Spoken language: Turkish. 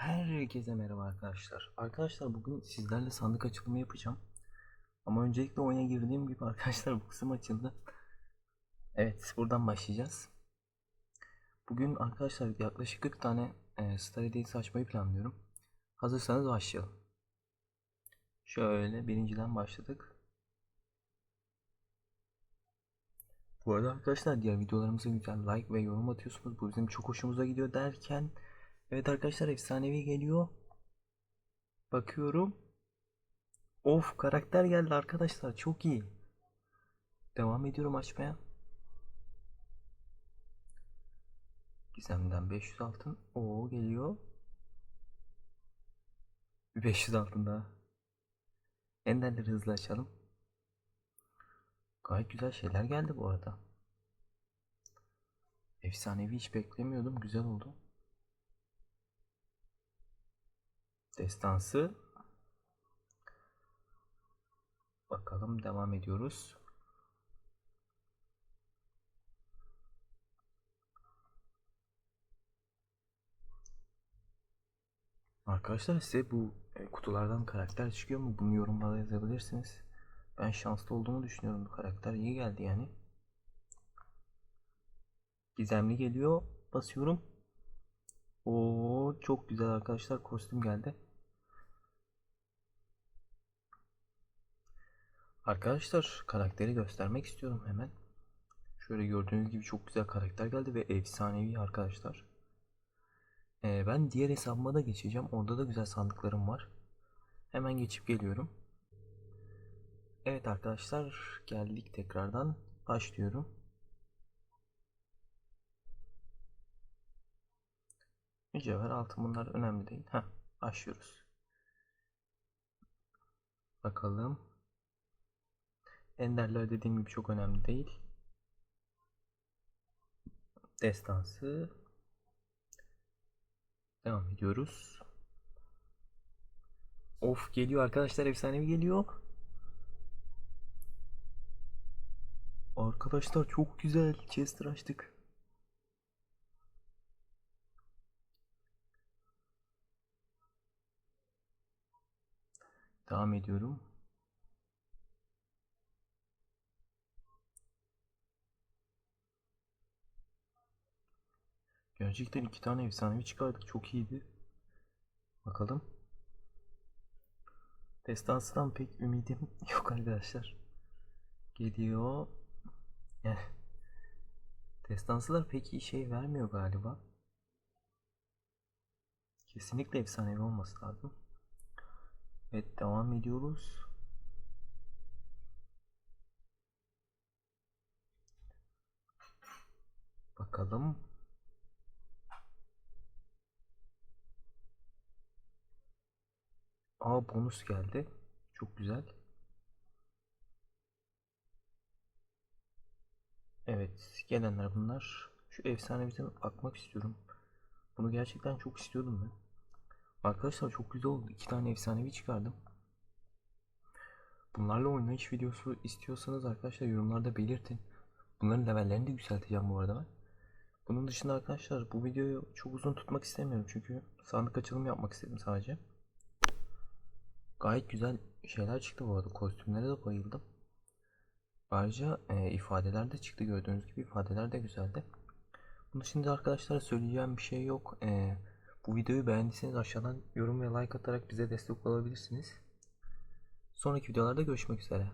Herkese merhaba arkadaşlar. Arkadaşlar bugün sizlerle sandık açılımı yapacağım. Ama öncelikle oyuna girdiğim gibi arkadaşlar bu kısım açıldı. Evet buradan başlayacağız. Bugün arkadaşlar yaklaşık 40 tane e, Star Hediyesi açmayı planlıyorum. Hazırsanız başlayalım. Şöyle birinciden başladık. Bu arada arkadaşlar diğer videolarımıza güzel like ve yorum atıyorsunuz. Bu bizim çok hoşumuza gidiyor derken Evet arkadaşlar efsanevi geliyor. Bakıyorum. Of karakter geldi arkadaşlar çok iyi. Devam ediyorum açmaya. Gizem'den 500 altın. Oo geliyor. Bir 500 altın daha. Enderleri hızlı açalım. Gayet güzel şeyler geldi bu arada. Efsanevi hiç beklemiyordum. Güzel oldu. Destansı. Bakalım devam ediyoruz. Arkadaşlar size bu e, kutulardan karakter çıkıyor mu? Bunu yorumlara yazabilirsiniz. Ben şanslı olduğumu düşünüyorum. Bu karakter iyi geldi yani. Gizemli geliyor. Basıyorum. Oo çok güzel arkadaşlar kostüm geldi. Arkadaşlar karakteri göstermek istiyorum hemen. Şöyle gördüğünüz gibi çok güzel karakter geldi ve efsanevi arkadaşlar. Ee, ben diğer hesabıma da geçeceğim. Orada da güzel sandıklarım var. Hemen geçip geliyorum. Evet arkadaşlar geldik tekrardan. Başlıyorum. Mücevher altın bunlar önemli değil. Ha, başlıyoruz. Bakalım. Enderler dediğim gibi çok önemli değil. Destansı. Devam ediyoruz. Of geliyor arkadaşlar efsanevi geliyor. Arkadaşlar çok güzel. Chester açtık. Devam ediyorum. Gerçekten iki tane efsanevi çıkardık. Çok iyiydi. Bakalım. Destansıdan pek ümidim yok arkadaşlar. Geliyor. Eh. Destansılar pek iyi şey vermiyor galiba. Kesinlikle efsanevi olması lazım. Evet devam ediyoruz. Bakalım. Aa bonus geldi. Çok güzel. Evet gelenler bunlar. Şu efsaneviden bakmak istiyorum. Bunu gerçekten çok istiyordum ben. Arkadaşlar çok güzel oldu. İki tane efsanevi çıkardım. Bunlarla oynayış videosu istiyorsanız arkadaşlar yorumlarda belirtin. Bunların levellerini de yükselteceğim bu arada ben. Bunun dışında arkadaşlar bu videoyu çok uzun tutmak istemiyorum çünkü sandık açılımı yapmak istedim sadece. Gayet güzel şeyler çıktı bu arada. Kostümlere de bayıldım. Ayrıca e, ifadeler de çıktı gördüğünüz gibi ifadeler de güzeldi. Bunun dışında arkadaşlar söyleyeceğim bir şey yok. E, bu videoyu beğendiyseniz aşağıdan yorum ve like atarak bize destek olabilirsiniz. Sonraki videolarda görüşmek üzere.